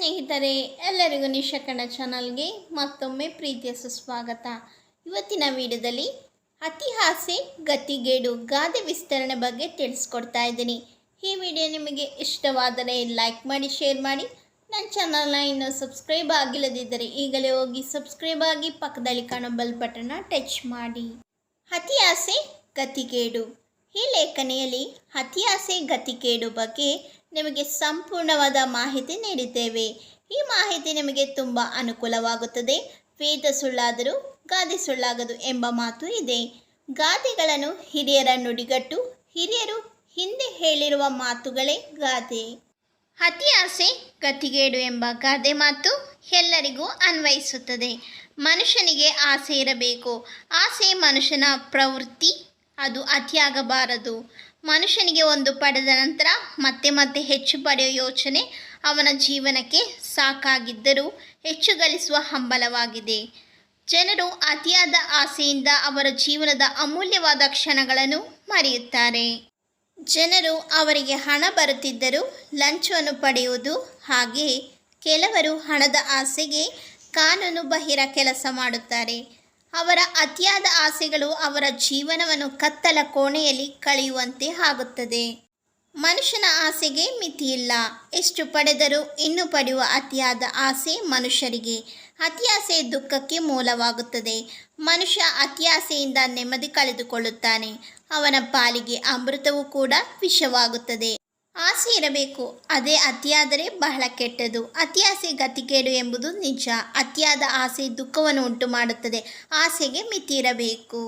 ಸ್ನೇಹಿತರೆ, ಎಲ್ಲರಿಗೂ ನಿಶಕಣ ಚಾನಲ್ಗೆ ಮತ್ತೊಮ್ಮೆ ಪ್ರೀತಿಯ ಸುಸ್ವಾಗತ. ಇವತ್ತಿನ ವಿಡಿಯೋದಲ್ಲಿ ಅತಿಹಾಸೆ ಗತಿಗೇಡು, ಗಾದೆ ವಿಸ್ತರಣೆ ಬಗ್ಗೆ ತಿಳಿಸ್ಕೊಡ್ತಾ ಇದ್ದೀನಿ. ಈ ವಿಡಿಯೋ ನಿಮಗೆ ಇಷ್ಟವಾದರೆ ಲೈಕ್ ಮಾಡಿ, ಶೇರ್ ಮಾಡಿ. ನನ್ನ ಚಾನಲ್ನ ಇನ್ನೂ ಸಬ್ಸ್ಕ್ರೈಬ್ ಆಗಿಲ್ಲದಿದ್ದರೆ ಈಗಲೇ ಹೋಗಿ ಸಬ್ಸ್ಕ್ರೈಬ್ ಆಗಿ ಪಕ್ಕದಲ್ಲಿ ಕಾಣೋ ಬೆಲ್ ಬಟನ್ನ ಟಚ್ ಮಾಡಿ. ಅತಿಹಾಸೆ ಗತಿಗೇಡು. ಈ ಲೇಖನೆಯಲ್ಲಿ ಅತಿಯಾಸೆ ಗತಿಕೇಡು ಬಗ್ಗೆ ನಿಮಗೆ ಸಂಪೂರ್ಣವಾದ ಮಾಹಿತಿ ನೀಡಿದ್ದೇವೆ. ಈ ಮಾಹಿತಿ ನಿಮಗೆ ತುಂಬ ಅನುಕೂಲವಾಗುತ್ತದೆ. ವೇದ ಸುಳ್ಳಾದರೂ ಗಾದೆ ಸುಳ್ಳಾಗದು ಎಂಬ ಮಾತು ಇದೆ. ಗಾದೆಗಳನ್ನು ಹಿರಿಯರ ನುಡಿಗಟ್ಟು, ಹಿರಿಯರು ಹಿಂದೆ ಹೇಳಿರುವ ಮಾತುಗಳೇ ಗಾದೆ. ಅತಿಯಾಸೆ ಗತಿಗೇಡು ಎಂಬ ಗಾದೆ ಮಾತು ಎಲ್ಲರಿಗೂ ಅನ್ವಯಿಸುತ್ತದೆ. ಮನುಷ್ಯನಿಗೆ ಆಸೆ ಇರಬೇಕು. ಆಸೆ ಮನುಷ್ಯನ ಪ್ರವೃತ್ತಿ ಅದು ಅತಿಯಾಗಬಾರದು. ಮನುಷ್ಯನಿಗೆ ಒಂದು ಪಡೆದ ನಂತರ ಮತ್ತೆ ಮತ್ತೆ ಹೆಚ್ಚು ಪಡೆಯುವ ಯೋಚನೆ ಅವನ ಜೀವನಕ್ಕೆ ಸಾಕಾಗಿದ್ದರೂ ಹೆಚ್ಚು ಗಳಿಸುವ ಹಂಬಲವಾಗಿದೆ. ಜನರು ಅತಿಯಾದ ಆಸೆಯಿಂದ ಅವರ ಜೀವನದ ಅಮೂಲ್ಯವಾದ ಕ್ಷಣಗಳನ್ನು ಮರೆಯುತ್ತಾರೆ. ಜನರು ಅವರಿಗೆ ಹಣ ಬರುತ್ತಿದ್ದರೂ ಲಂಚವನ್ನು ಪಡೆಯುವುದು ಹಾಗೆ ಕೆಲವರು ಹಣದ ಆಸೆಗೆ ಕಾನೂನು ಬಾಹಿರ ಕೆಲಸ ಮಾಡುತ್ತಾರೆ. ಅವರ ಅತಿಯಾದ ಆಸೆಗಳು ಅವರ ಜೀವನವನ್ನು ಕತ್ತಲ ಕೋಣೆಯಲ್ಲಿ ಕಳೆಯುವಂತೆ ಆಗುತ್ತದೆ. ಮನುಷ್ಯನ ಆಸೆಗೆ ಮಿತಿಯಿಲ್ಲ. ಎಷ್ಟು ಪಡೆದರೂ ಇನ್ನು ಪಡೆಯುವ ಅತಿಯಾದ ಆಸೆ ಮನುಷ್ಯರಿಗೆ. ಅತಿಯಾಸೆ ದುಃಖಕ್ಕೆ ಮೂಲವಾಗುತ್ತದೆ. ಮನುಷ್ಯ ಅತಿಯಾಸೆಯಿಂದ ನೆಮ್ಮದಿ ಕಳೆದುಕೊಳ್ಳುತ್ತಾನೆ. ಅವನ ಪಾಲಿಗೆ ಅಮೃತವೂ ಕೂಡ ವಿಷವಾಗುತ್ತದೆ. ಆಸೆ ಇರಬೇಕು. ಅದೇ ಅತಿಯಾದರೆ ಬಹಳ ಕೆಟ್ಟದು. ಅತಿಯಾಸೆ ಗತಿಕೇಡು ಎಂಬುದು ನಿಜ. ಅತಿಯಾದ ಆಸೆ ದುಃಖವನ್ನು ಉಂಟು ಮಾಡುತ್ತದೆ ಆಸೆಗೆ ಮಿತಿ ಇರಬೇಕು